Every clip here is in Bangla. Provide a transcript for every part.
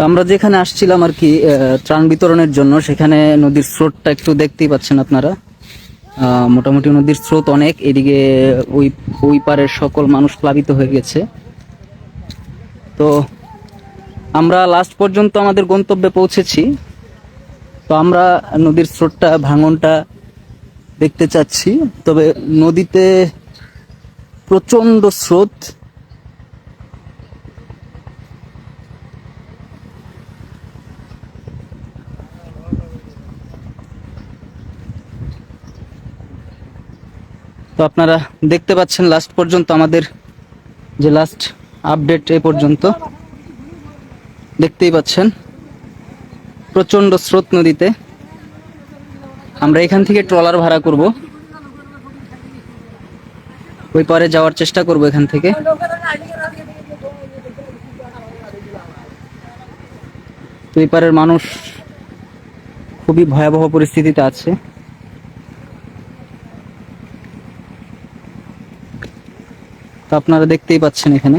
তো আমরা যেখানে আসছিলাম আর কি ত্রাণ বিতরণের জন্য, সেখানে নদীর স্রোতটা একটু দেখতেই পাচ্ছেন আপনারা। মোটামুটি নদীর স্রোত অনেক, এদিকে ওই ওই পারের সকল মানুষ প্লাবিত হয়ে গেছে। তো আমরা লাস্ট পর্যন্ত আমাদের গন্তব্যে পৌঁছেছি। তো আমরা নদীর স্রোতটা, ভাঙনটা দেখতে চাচ্ছি। তবে নদীতে প্রচণ্ড স্রোত তো আপনারা দেখতে পাচ্ছেন লাস্ট পর্যন্ত আমাদের যে লাস্ট আপডেট এ পর্যন্ত দেখতেই পাচ্ছেন। প্রচণ্ড স্রোত নদীতে। আমরা এখান থেকে ট্রলার ভাড়া করব। ওই পারে যাওয়ার চেষ্টা করব এখান থেকে। তো এই পারের মানুষ খুবই ভয়াবহ পরিস্থিতিতে আছে। তো আপনারা দেখতেই পাচ্ছেন এখানে।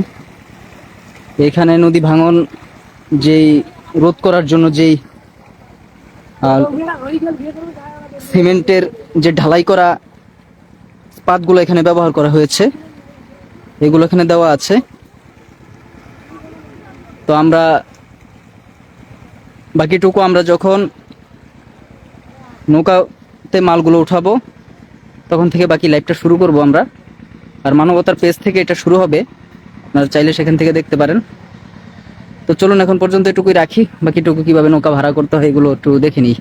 এখানে নদী ভাঙন যেই রোধ করার জন্য যেই সিমেন্টের যে ঢালাই করা পাতগুলো এখানে ব্যবহার করা হয়েছে, এগুলো এখানে দেওয়া আছে। তো আমরা, বাকিটুকু আমরা যখন নৌকাতে মালগুলো উঠাবো, তখন থেকে বাকি লাইভটা শুরু করব আমরা। আর মানবতার পেজ থেকে এটা শুরু হবে। আপনারা চাইলে সেখান থেকে দেখতে পারেন। তো চলুন এখন পর্যন্ত এটুকুই রাখি, বাকিটুকু কীভাবে নৌকা ভাড়া করতে হয় এগুলো একটু দেখে নিই।